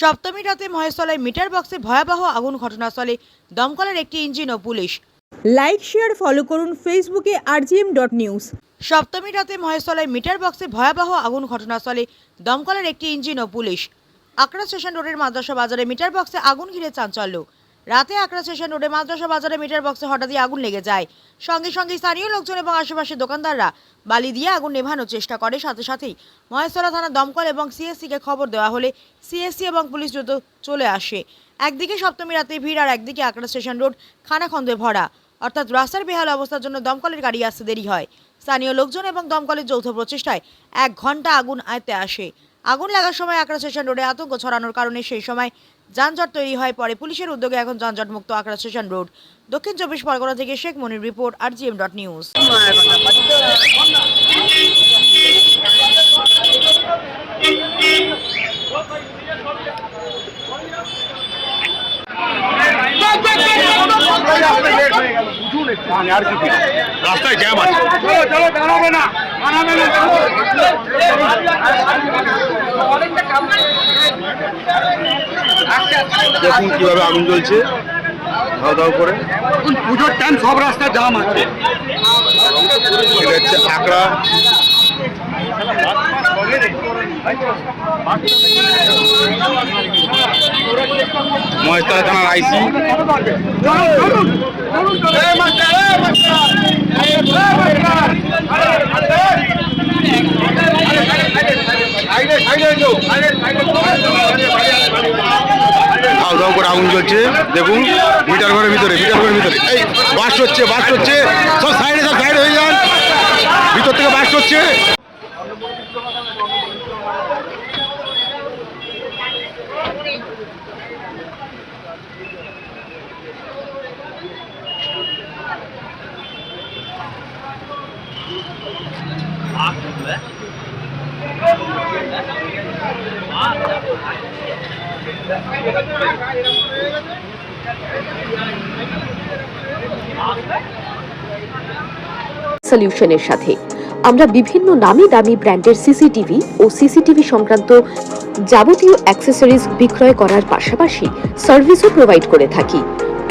সপ্তমী রাতে মহেশতলায় মিটার বক্সে ভয়াবহ আগুন ঘটনাস্থলে দমকলের একটি ইঞ্জিন ও পুলিশ। লাইক শেয়ার ফলো করুন ফেসবুকে আরজিএম ডট নিউজ সপ্তমী রাতে মহেশতলায় মিটার বক্সে ভয়াবহ আগুন ঘটনাস্থলে দমকলের একটি ইঞ্জিন ও পুলিশ। আকরা স্টেশন রোডের মাদ্রাসা বাজারে মিটার বক্সে আগুন ঘিরে চাঞ্চল্য। রাতে আকরা স্টেশন রোডে মাদ্রাসা বাজারে মিটার বক্সে হঠাৎই আগুন লেগে যায়। সঙ্গে সঙ্গে স্থানীয় লোকজন এবং আশেপাশের দোকানদাররা বালি দিয়ে আগুন নেভানোর চেষ্টা করে। সাথে সাথেই মহেশতলা থানা দমকল এবং সিএসসিকে খবর দেওয়া হলে সিএসসি এবং পুলিশ দ্রুত চলে আসে। একদিকে সপ্তমী রাতে ভিড় আর একদিকে আকরা স্টেশন রোড খানাখন্দে ভরা। অর্থাৎ রাস্তার বেহাল অবস্থার জন্য দমকলের গাড়ি আসতে দেরি হয়। স্থানীয় লোকজন এবং দমকলের যৌথ প্রচেষ্টায় এক ঘণ্টা আগুন আয়তে আসে। আগুন লাগার সময় আকরা স্টেশন রোডে আতঙ্ক ছড়ানোর কারণে সেই সময় যানজট তৈরি হয় পরে পুলিশের উদ্যোগে এখন যানজট মুক্ত আকরা স্টেশন রোড। দক্ষিণ চব্বিশ পরগনা থেকে শেখ মনির রিপোর্ট আর জিএম ডট নিউজ। রাস্তায় জ্যাম আছে। দেখুন কীভাবে আগুন জ্বলছে? খাওয়া দাওয়া করে। পুজোর টাইম সব রাস্তা জাম আছে। এটা হচ্ছে আকড়া মহেশতলা থানার আইসি। আগুন জ্বলছে, দেখুন, মিটার ঘরের ভিতরে, মিটার ঘরের ভিতরে। এই, বাস হচ্ছে বাস হচ্ছে, সব সাইডে, সব সাইড হয়ে যান। ভিতর থেকে বাস হচ্ছে। সলিউশনের সাথে। আমরা বিভিন্ন নামি দামি ব্র্যান্ডের সিসিটিভি ও সিসিটিভি সংক্রান্ত যাবতীয় অ্যাক্সেসরিজ বিক্রয় করার পাশাপাশি সার্ভিসও প্রোভাইড করে থাকি।